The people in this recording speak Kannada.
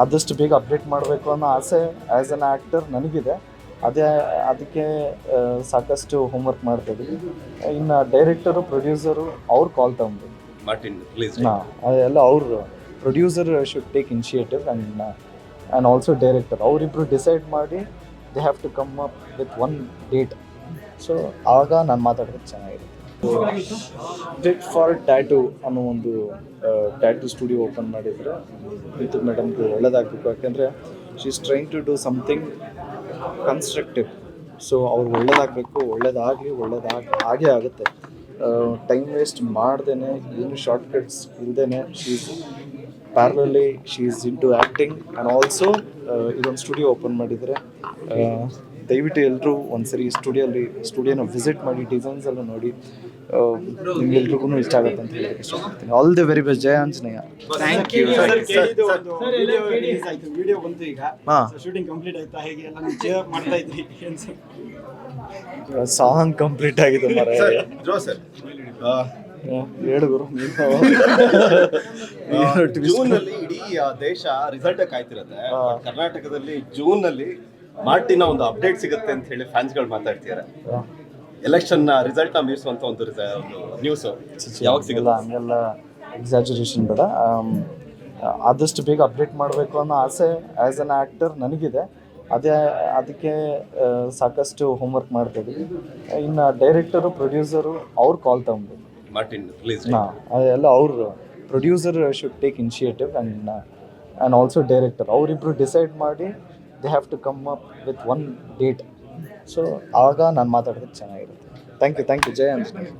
ಆದಷ್ಟು ಬೇಗ ಅಪ್ಡೇಟ್ ಮಾಡಬೇಕು ಅನ್ನೋ ಆಸೆ ಆ್ಯಸ್ ಅನ್ ಆ್ಯಕ್ಟರ್ ನನಗಿದೆ. ಅದೇ ಅದಕ್ಕೆ ಸಾಕಷ್ಟು ಹೋಮ್ವರ್ಕ್ ಮಾಡ್ತಾ ಇದ್ದೀವಿ ಇನ್ನು ಡೈರೆಕ್ಟರು ಪ್ರೊಡ್ಯೂಸರು ಅವ್ರು ಕಾಲ್ ತಗೊಂಡು ಮಾರ್ಟಿನ್ ರಿಲೀಸ್ ಹಾಂ ಅದೆಲ್ಲ ಅವರು producer should take initiative and and also director ಅವರಿಬ್ಬರು ಡಿಸೈಡ್ ಮಾಡಿ they have to come up with one date so ಆಗ ನಾನು ಮಾತಾಡೋದು ಚೆನ್ನಾಗಿರುತ್ತೆ. ಟೆಕ್ ಫಾರ್ ಟ್ಯಾಟು ಅನ್ನೋ ಒಂದು ಟ್ಯಾಟು ಸ್ಟುಡಿಯೋ ಓಪನ್ ಮಾಡಿದರೆ ಇದು ಮೇಡಮ್ಗೆ ಒಳ್ಳೇದಾಗಬೇಕು. ಯಾಕೆಂದರೆ she is train to do something constructive so ಅವ್ರು ಒಳ್ಳೇದಾಗಬೇಕು, ಒಳ್ಳೇದಾಗಲಿ, ಒಳ್ಳೇದಾಗ ಹಾಗೇ ಆಗುತ್ತೆ. ಟೈಮ್ ವೇಸ್ಟ್ ಮಾಡ್ದೇ ಏನು ಶಾರ್ಟ್ಕಟ್ಸ್ ಇಲ್ಲದೇ she's parallelly she is in to acting and also ಇದೊಂದು ಸ್ಟುಡಿಯೋ ಓಪನ್ ಮಾಡಿದರೆ ದಯವಿಟ್ಟು ಎಲ್ಲರೂ ಒಂದ್ಸರಿ ಸ್ಟುಡಿಯೋಲ್ಲಿ ಸ್ಟುಡಿಯೋನ ವಿಸಿಟ್ ಮಾಡಿ ಡಿಸೈನ್ಸ್ ಎಲ್ಲ ನೋಡಿ ನಿಮ್ಗೆಲ್ರಿಗೂ ಇಷ್ಟ ಆಗುತ್ತೆ ಅಂತ ಹೇಳಿ ಇಷ್ಟಪಡ್ತೀನಿ all the very best Jaya Anjaneya thank you video ಬಂತು ಈಗ. ಹಾಂ. ಶೂಟಿಂಗ್ ಕಂಪ್ಲೀಟ್ ಆಯ್ತಾ? ಹೇಗೆ ಎಲ್ಲ ಮಾಡ್ತಾ ಇದ್ರಿ? ಸಾಂಗ್ ಕಂಪ್ಲೀಟ್ ಆಗಿದೆ ಮರ ಜೋ ಸರ್ ಹೇಳು ಗುರು ಜೂನ್ ಅಲ್ಲಿ ಇಡೀ ಆ, ದೇಶ ರಿಸಲ್ಟ್ ಕಾಯ್ತಿರತ್ತೆ. ಕರ್ನಾಟಕದಲ್ಲಿ ಜೂನ್ನಲ್ಲಿ ಮಾರ್ಟಿನ ಒಂದು ಅಪ್ಡೇಟ್ ಸಿಗುತ್ತೆ ಅಂತ ಹೇಳಿ ಫ್ಯಾನ್ಸ್ಗಳು ಮಾತಾಡ್ತಿದ್ದಾರೆ ಎಲೆಕ್ಷನ್ ರಿಸಲ್ಟ್ನ ಮೀರಿಸುವಂತ ಒಂದು ನ್ಯೂಸ್ ಯಾವಾಗ ಸಿಗಲ್ಲ ಹಂಗೆಲ್ಲ ಎಕ್ಸಾಜುರೇಷನ್ ಬೇಡ. ಆದಷ್ಟು ಬೇಗ ಅಪ್ಡೇಟ್ ಮಾಡಬೇಕು ಅನ್ನೋ ಆಸೆ ಆ್ಯಸ್ ಅನ್ ಆ್ಯಕ್ಟರ್ ನನಗಿದೆ. ಅದೇ ಅದಕ್ಕೆ ಸಾಕಷ್ಟು ಹೋಮ್ವರ್ಕ್ ಮಾಡ್ತಾ ಇದ್ದೀವಿ ಇನ್ನು ಡೈರೆಕ್ಟರು ಪ್ರೊಡ್ಯೂಸರು ಅವ್ರು ಕಾಲ್ ತಗೊಂಡು ಮಾರ್ಟಿನ್ ರಿಲೀಸ್ ಹಾಂ ಅದೆಲ್ಲ ಅವರು producer should take initiative and and also director ಅವರಿಬ್ಬರು ಡಿಸೈಡ್ ಮಾಡಿ they have to come up with one date so ಆಗ ನಾನು ಮಾತಾಡೋದು ಚೆನ್ನಾಗಿರುತ್ತೆ. Thank you thank you Jaya Anjaneya